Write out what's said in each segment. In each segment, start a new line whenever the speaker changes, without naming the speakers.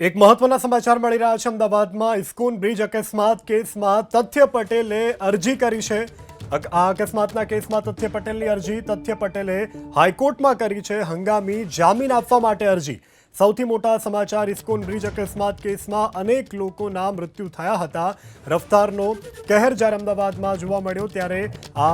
એક મહત્વના સમાચાર મળી રહ્યા છે અમદાવાદમાં. ઇસ્કોન બ્રિજ અકસ્માત કેસમાં તથ્ય પટેલે અરજી કરી છે. આ અકસ્માતના કેસમાં તથ્ય પટેલની અરજી, તથ્ય પટેલે હાઈકોર્ટમાં કરી છે હંગામી જામીન આપવા માટે અરજી. સૌથી મોટા સમાચાર ઇસ્કોન બ્રિજ અકસ્માત કેસમાં અનેક લોકોના મૃત્યુ થયા હતા. રફતારનો કહેર જ્યારે અમદાવાદમાં જોવા મળ્યો ત્યારે આ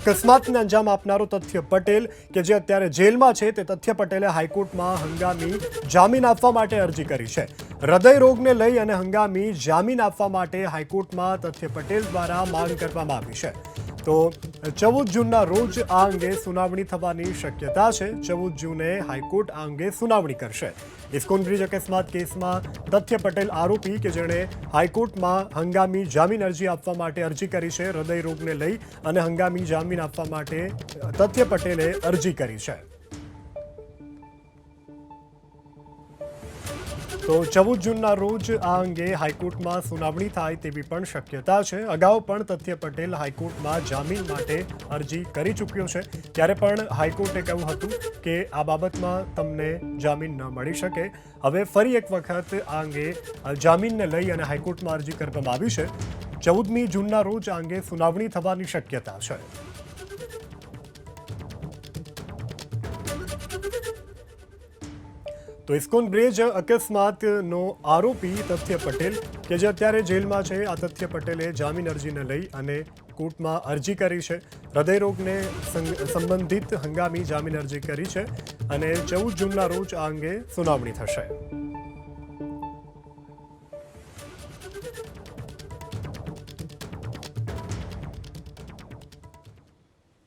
અકસ્માતને અંજામ આપનારો તથ્ય પટેલ, કે જે અત્યારે જેલમાં છે, તે તથ્ય પટેલે હાઈકોર્ટમાં હંગામી જામીન આપવા માટે અરજી કરી છે. હૃદય રોગને લઈ અને હંગામી જામીન આપવા માટે હાઈકોર્ટમાં તથ્ય પટેલ દ્વારા માંગ કરવામાં આવી છે. તો ચૌદ જૂનના રોજ આ અંગે સુનાવણી થવાની શક્યતા છે. ચૌદ જૂને હાઈકોર્ટ આ અંગે સુનાવણી કરશે. ઇસ્કોન બ્રિજ અકસ્માત કેસમાં તથ્ય પટેલ આરોપી કે જેણે હાઈકોર્ટમાં હંગામી જામીન અરજી આપવા માટે અરજી કરી છે. હૃદય રોગને લઈ અને હંગામી જામીન આપવા માટે તથ્ય પટેલે અરજી કરી છે. તો ચૌદ જૂનના રોજ આ અંગે હાઈકોર્ટમાં સુનાવણી થાય તેવી પણ શક્યતા છે. અગાઉ પણ તથ્ય પટેલ હાઈકોર્ટમાં જામીન માટે અરજી કરી ચૂક્યો છે. ત્યારે પણ હાઈકોર્ટે કહ્યું હતું કે આ બાબતમાં તમને જામીન ન મળી શકે. હવે ફરી એક વખત આ અંગે જામીનને લઈ અને હાઈકોર્ટમાં અરજી કરવામાં આવી છે. ચૌદમી જૂનના રોજ આ અંગે સુનાવણી થવાની શક્યતા છે. તો ઇસ્કોન બ્રિજ અકસ્માતનો આરોપી તથ્ય પટેલ, કે જે અત્યારે જેલમાં છે, આ તથ્ય પટેલે જામીન અરજીને લઈ અને કોર્ટમાં અરજી કરી છે. હૃદયરોગને સંબંધિત હંગામી જામીન અરજી કરી છે અને ચૌદ જૂનના રોજ આ અંગે સુનાવણી થશે.